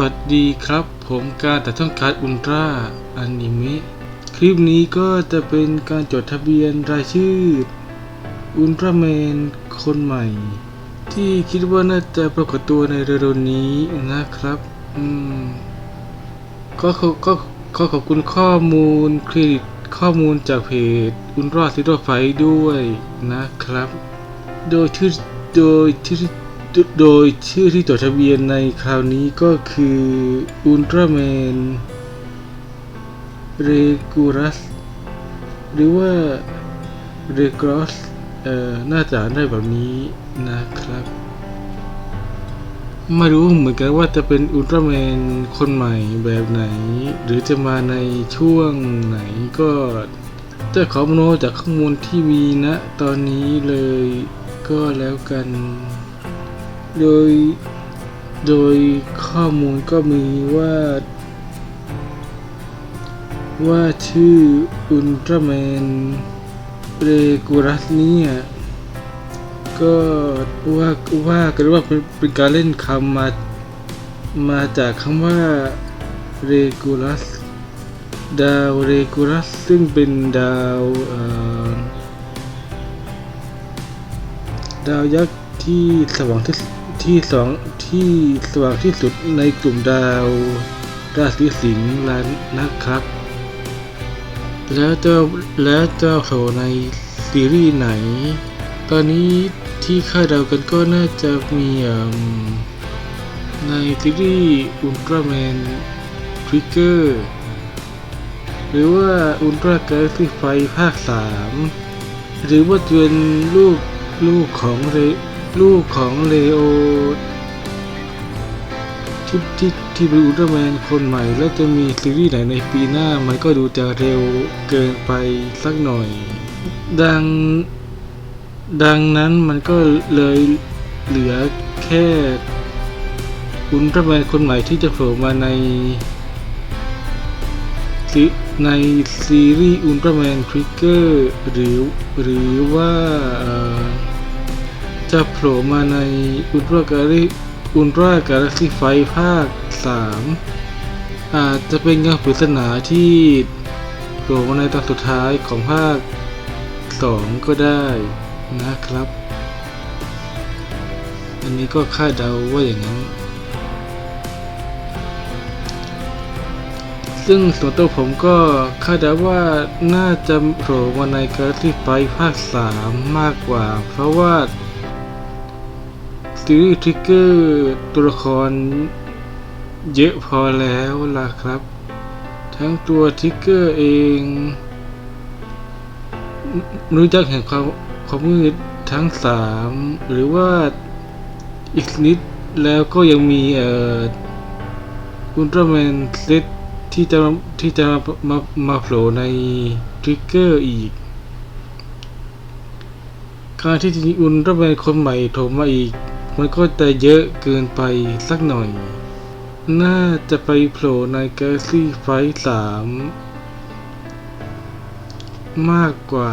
วัสดีครับ ผมการแต่ต้องการอุลตร้าอนิเมะคลิปนี้ก็จะเป็นการจดทะเบียนรายชื่ออุลตร้าแมนคนใหม่ ที่คิดว่าน่าจะปรากฏตัวในเร็วๆนี้นะครับอืมก็ขอก็ขอขอบคุณข้อมูลเครดิตข้อมูลจากเพจอุลตร้าซิโรไฟด้วยนะครับ โดยชื่โดยชื่ โดยชื่อที่จดทะเบียนในคราวนี้ก็คืออุลตร้าแมนเรกูรัสหรือว่าเรกรอสเอ่อน่าจะอ่านได้แบบนี้นะครับ ไม่รู้เหมือนกันว่าจะเป็นอุลตร้าแมนคนใหม่แบบไหน หรือจะมาในช่วงไหนก็จะขอมโนจากข้อมูลที่มีณตอนนี้เลยก็แล้วกัน โดย โดยข้อมูลก็มีว่า ว่าชื่ออุลตร้าแมนเรกูรัสเนี่ยก็ว่าว่ากันว่าเป็นการเล่นคำมามาจากคำว่าเรกูรัสดาวเรกูรัสซึ่งเป็นดาวดาวยักษ์ที่สว่างที่ ที่สองที่สว่างที่สุดในกลุ่มดาวราศีสิงห์ล้านนะครับ แล้วจะแล้วจะโผล่ในซีรีส์ไหน ตอนนี้ที่คาดเดากันก็น่าจะมีในซีรีส์อุลตร้าแมนทริกเกอร์หรือว่าอุลตร้าแกลซี่ไฟภาค 3 หรือว่าจะเป็นลูกลูกของเร ลูกของเลโอที่ที่ที่เป็นอุลตร้าแมนคนใหม่ แล้วจะมีซีรีส์ไหนในปีหน้า มันก็ดูจะเร็วเกินไปสักหน่อย ดัง ดังนั้นมันก็เลยเหลือแค่อุลตร้าแมนคนใหม่ที่จะโผล่มาในซีในซีรีส์อุลตร้าแมนทริกเกอร์หรือหรือว่า จะโผล่มาในอุลตร้าการิอุลตร้าการักซี่ไฟภาค 3 อาจจะเป็นเงาปริศนาที่โผล่มาในตอนสุดท้ายของภาค 2 ก็ได้นะครับ อันนี้ก็คาดเดาว่าอย่างนั้น ซึ่งส่วนตัวผมก็คาดเดาว่าน่าจะโผล่มาในการที่ไฟภาค 3 มากกว่า เพราะว่า ซีรีส์ทริกเกอร์ตัวละครเยอะพอแล้วล่ะครับ ทั้งตัวทริกเกอร์เองรู้จักแห่งความความมืดทั้งสามหรือว่าอีกนิดแล้วก็ยังมีเอ่ออุลตร้าแมนเซตที่จะที่จะมามามาโผล่ในทริกเกอร์อีก การที่จะมีอุลตร้าแมนคนใหม่โผล่มาอีก มันก็จะเยอะเกินไปสักหน่อย น่าจะไปโผล่ใน Galaxy Fight 3 มากกว่า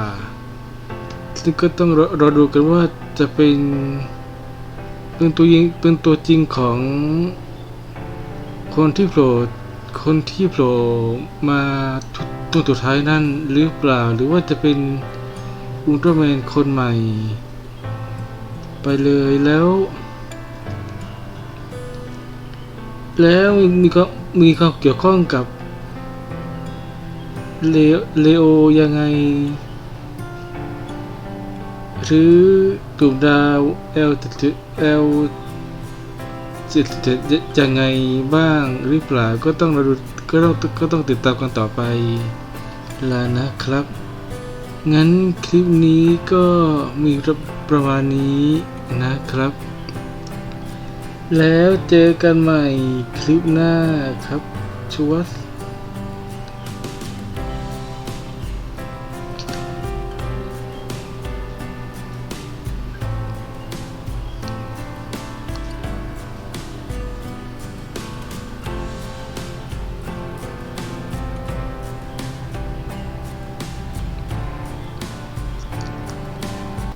ซึ่งก็ต้องรอดูกันว่าจะเป็นเป็นตัวยิงเป็นตัวจริงของ คนที่โผล่คนที่โผล่มาตัวสุดท้ายนั่นหรือเปล่า หรือว่าจะเป็นอุลตร้าแมนคนใหม่ ไปเลยแล้ว แล้วมีก็มีความเกี่ยวข้องกับเลเลโอยังไง หรือกลุ่มดาวเอลเอลจะจะจะยังไงบ้างหรือเปล่าก็ต้องเราดูก็ต้องก็ต้องติดตามกันต่อไปลานะครับ งั้นคลิปนี้ก็มีประมาณนี้ นะครับ แล้วเจอกันใหม่คลิปหน้าครับชวัส